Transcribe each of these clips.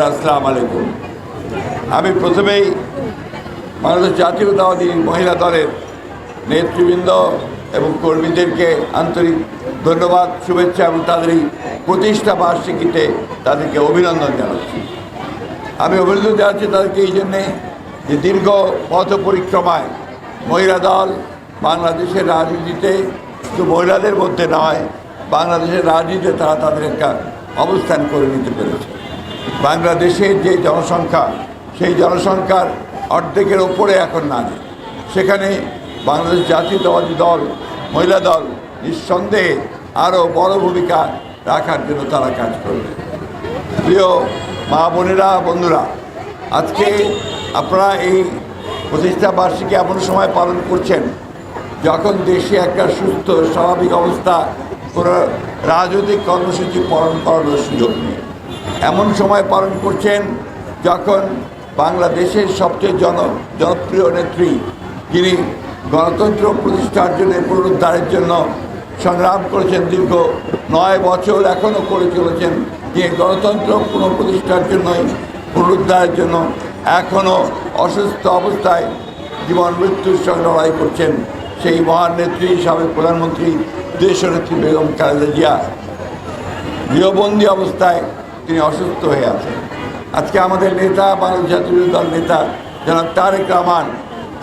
বোনেরা আসসালাম আলাইকুম। আমি প্রথমেই বাংলাদেশ জাতীয়তাবাদী মহিলা দলের নেতৃবৃন্দ এবং কর্মীদেরকে আন্তরিক ধন্যবাদ, শুভেচ্ছা এবং তাদের এই প্রতিষ্ঠা বার্ষিকীতে তাদেরকে অভিনন্দন জানাচ্ছি। আমি অভিনন্দন জানাচ্ছি তাদেরকে এই জন্যে যে দীর্ঘ পথ পরিক্রমায় মহিলা দল বাংলাদেশের রাজনীতিতে শুধু মহিলাদের মধ্যে নয়, বাংলাদেশের রাজনীতিতে তারা তাদের একটা অবস্থান করে নিতে পেরেছে। বাংলাদেশের যে জনসংখ্যা, সেই জনসংখ্যার অর্ধেকের ওপরে এখন নারী সেখানে বাংলাদেশ জাতীয়তাবাদী দল, মহিলা দল নিঃসন্দেহে আরও বড় ভূমিকা রাখার জন্য তারা কাজ করবে। প্রিয় মা বোনেরা, বন্ধুরা, আজকে আপনারা এই প্রতিষ্ঠা বার্ষিকী এমন সময় পালন করছেন যখন দেশে একটা সুস্থ, স্বাভাবিক অবস্থা, কোনো রাজনৈতিক কর্মসূচি পালন করানোর সুযোগ নেই। এমন সময় পালন করছেন যখন বাংলাদেশের সবচেয়ে জন, জনপ্রিয় নেত্রী, যিনি গণতন্ত্র প্রতিষ্ঠার জন্য পুনরুদ্ধারের জন্য সংগ্রাম করেছেন দীর্ঘ নয় বছর এখনও করে চলেছেন, যে গণতন্ত্র পুনঃপ্রতিষ্ঠার জন্যই, পুনরুদ্ধারের জন্য এখনও অসুস্থ অবস্থায় জীবন মৃত্যুর সঙ্গে লড়াই করছেন সেই মহান নেত্রী সাবেক প্রধানমন্ত্রী, দেশনেত্রী বেগম খালেদা জিয়া। গৃহবন্দী অবস্থায় তিনি অসুস্থ হয়ে আছেন। আজকে আমাদের নেতা বাংলাদেশ জাতীয় দল নেতা জনাব তারেক রহমান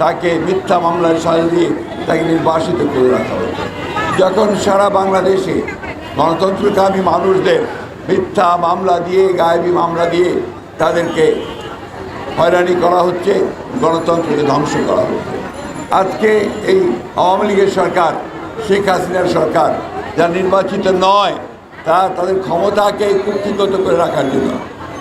তাকে মিথ্যা মামলায় সাজা দিয়ে তাকে নির্বাসিত করে রাখা হয়েছে। যখন সারা বাংলাদেশে গণতন্ত্রকামী মানুষদের মিথ্যা মামলা দিয়ে, গায়েবী মামলা দিয়ে তাদেরকে হয়রানি করা হচ্ছে, গণতন্ত্রকে ধ্বংস করা হচ্ছে। আজকে এই আওয়ামী লীগের সরকার, শেখ হাসিনার সরকার যা নির্বাচিত নয় তা তাদের ক্ষমতাকে কুক্ষিগত করে রাখার জন্য,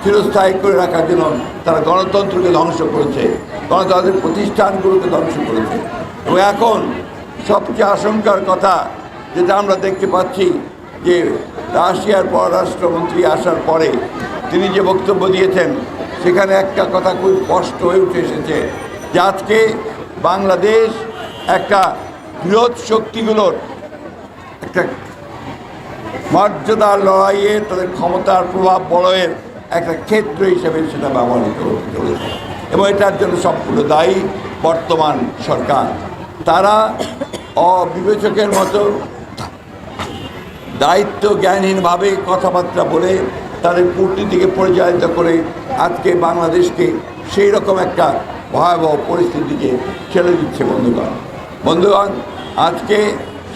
চিরস্থায়ী করে রাখার জন্য তারা গণতন্ত্রকে ধ্বংস করেছে গণতন্ত্রের প্রতিষ্ঠানগুলোকে ধ্বংস করেছে। এবং এখন সবচেয়ে আশঙ্কার কথা যেটা আমরা দেখতে পাচ্ছি যে রাশিয়ার পররাষ্ট্রমন্ত্রী আসার পরে তিনি যে বক্তব্য দিয়েছেন, সেখানে একটা কথা খুব স্পষ্ট হয়ে উঠে এসেছে যে আজকে বাংলাদেশ একটা বৃহৎ শক্তিগুলোর একটা মর্যাদার লড়াইয়ে তাদের ক্ষমতার প্রভাব বলয়ের একটা ক্ষেত্র হিসেবে সেটা ব্যবহৃত হতে চলেছে এবং এটার জন্য সম্পূর্ণ দায়ী বর্তমান সরকার। তারা অবিবেচকের মতো দায়িত্ব জ্ঞানহীনভাবে কথাবার্তা বলে তাদের কূটনীতিকে পরিচালিত করে আজকে বাংলাদেশকে সেই রকম একটা ভয়াবহ পরিস্থিতিকে ঠেলে দিচ্ছে বন্ধুগণ। বন্ধুগণ, আজকে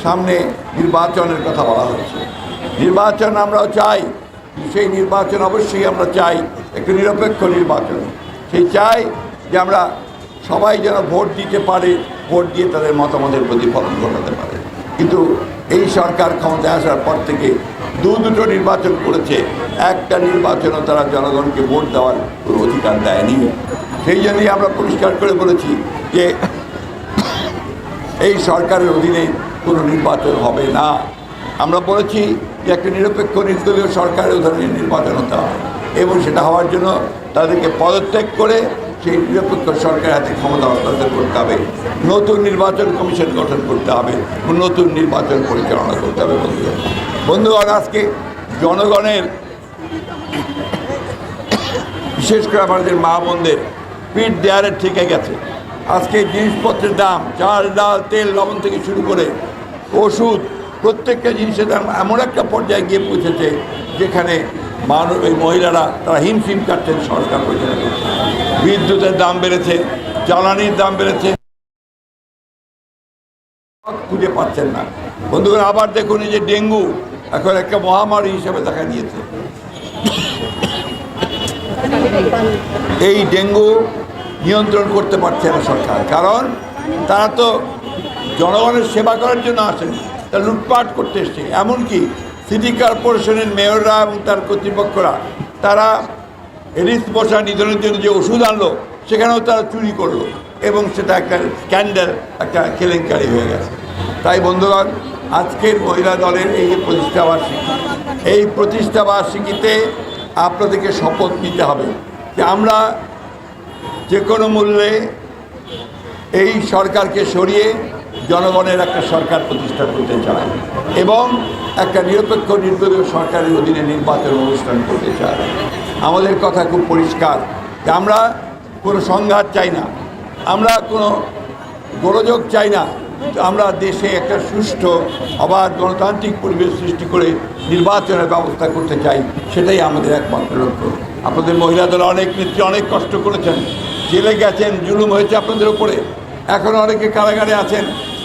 সামনে নির্বাচনের কথা বলা হচ্ছে নির্বাচন আমরাও চাই। সেই নির্বাচন অবশ্যই আমরা চাই। একটি নিরপেক্ষ নির্বাচন। সেই চাই যে আমরা সবাই যেন ভোট দিতে পারে, ভোট দিয়ে তাদের মতামতের প্রতিফলন ঘটাতে পারে। কিন্তু এই সরকার ক্ষমতায় আসার পর থেকে দু দুটো নির্বাচন করেছে। একটা নির্বাচনও তারা জনগণকে ভোট দেওয়ার কোনো অধিকার দেয়নি। সেই জন্যই আমরা পরিষ্কার করে বলেছি যে এই সরকারের অধীনে কোনো নির্বাচন হবে না। আমরা বলেছি যে একটা নিরপেক্ষ নির্দলীয় সরকারের অধীনে নির্বাচন হতে হবে। এবং সেটা হওয়ার জন্য তাদেরকে পদত্যাগ করে সেই নিরপেক্ষ সরকারের হাতে ক্ষমতা হস্তান্তর করতে হবে। নতুন নির্বাচন কমিশন গঠন করতে হবে নতুন নির্বাচন পরিচালনা করতে হবে বন্ধুগণ বন্ধুগণ, আজকে জনগণের বিশেষ করে আমাদের মা বোনদের পিঠ দেয়ারে ঠেকে গেছে। আজকে জিনিসপত্রের দাম, চাল, ডাল, তেল, লবণ থেকে শুরু করে ওষুধ প্রত্যেকটা জিনিসের দাম এমন একটা পর্যায়ে গিয়ে পৌঁছেছে যেখানে মানুষ, এই মহিলারা তারা হিমশিম কাটছেন সরকার পরিচালনা বিদ্যুতের দাম বেড়েছে, জ্বালানির দাম বেড়েছে। খুঁজে পাচ্ছেন না। বন্ধুগণ, আবার দেখুন এই যে ডেঙ্গু এখন একটা মহামারী হিসেবে দেখা দিয়েছে। এই ডেঙ্গু নিয়ন্ত্রণ করতে পারছে না সরকার, কারণ তারা তো জনগণের সেবা করার জন্য আসেন। তারা লুটপাট করতে এসছে। এমনকি সিটি কর্পোরেশনের মেয়ররা এবং তার কর্তৃপক্ষরা, তারা এরিস মশা নিধনের জন্য যে ওষুধ আনলো, সেখানেও তারা চুরি করল এবং সেটা একটা স্ক্যান্ডাল একটা কেলেঙ্কারি হয়ে গেছে। তাই বন্ধুগণ, আজকের মহিলা দলের এই যে প্রতিষ্ঠা বার্ষিকী, এই প্রতিষ্ঠা বার্ষিকীতে আপনাদেরকে শপথ নিতে হবে যে আমরা যে কোনো মূল্যে এই সরকারকে সরিয়ে জনগণের একটা সরকার প্রতিষ্ঠা করতে চায় এবং একটা নিরপেক্ষ নির্দলীয় সরকারের অধীনে নির্বাচন অনুষ্ঠান করতে চায়। আমাদের কথা খুব পরিষ্কার যে আমরা কোনো সংঘাত চাই না, আমরা কোনো গোলযোগ চাই না, আমরা দেশে একটা সুষ্ঠু, অবাধ গণতান্ত্রিক পরিবেশ সৃষ্টি করে নির্বাচনের ব্যবস্থা করতে চাই, সেটাই আমাদের একমাত্র লক্ষ্য। আপনাদের মহিলা দল অনেক নেত্রী অনেক কষ্ট করেছেন, জেলে গেছেন, জুলুম হয়েছে আপনাদের উপরে, এখন অনেকে কারাগারে আছেন।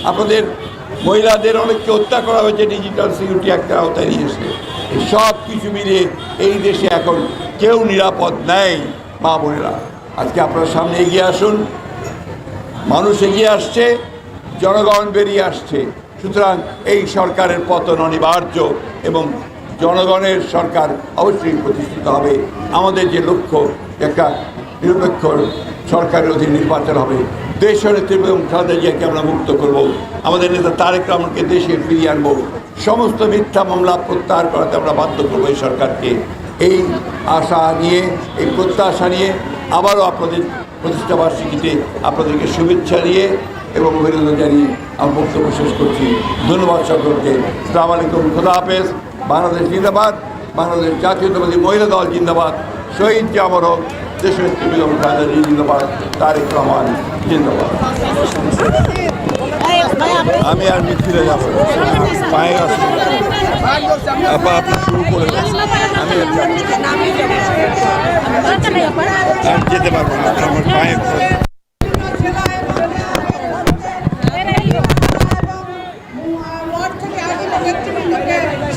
আপনাদের মহিলাদের অনেককে হত্যা করা হয়েছে ডিজিটাল সিকিউরিটি একটা আওতায় নিয়ে এসে সব কিছু মিলিয়ে এই দেশে এখন কেউ নিরাপদ নেই, মা বোনেরা। আজকে আপনার সামনে এগিয়ে আসুন। মানুষ এগিয়ে আসছে, জনগণ বেরিয়ে আসছে। সুতরাং এই সরকারের পতন অনিবার্য এবং জনগণের সরকার অবশ্যই প্রতিষ্ঠিত হবে। আমাদের যে লক্ষ্য, একটা নিরপেক্ষ সরকারের অধীন নির্বাচন হবে। দেশ নেত্রী এবং খালেদা জিয়াকে আমরা মুক্ত করব। আমাদের নেতা তারেক রহমানকে দেশে ফিরিয়ে আনব। সমস্ত মিথ্যা মামলা প্রত্যাহার করাতে আমরা বাধ্য করব এই সরকারকে। এই আশা নিয়ে, এই প্রত্যাশা নিয়ে আবারও আপনাদের প্রতিষ্ঠাবার্ষিকীতে আপনাদেরকে শুভেচ্ছা দিয়ে এবং অভিনন্দন জানিয়ে আমার বক্তব্য শেষ করছি। ধন্যবাদ সকলকে। সালাম আলাইকুম। খুদা হাফেজ। বাংলাদেশ জিন্দাবাদ। বাংলাদেশ জাতীয়তাবাদী মহিলা দল জিন্দাবাদ। শহীদ জামর হক। দেশনেত্রী বেগম খালেদা জিয়া জিন্দাবাদ তারেক রহমান জিন্দাবাদ আমি আর মিথিলে যাব পায়ে গেছে আপনি শুরু করে আমি যেতে পারব না। আমার পায়ে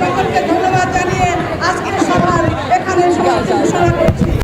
সকলকে ধন্যবাদ জানিয়ে আজকের সভার এখানে ঘোষণা করছি।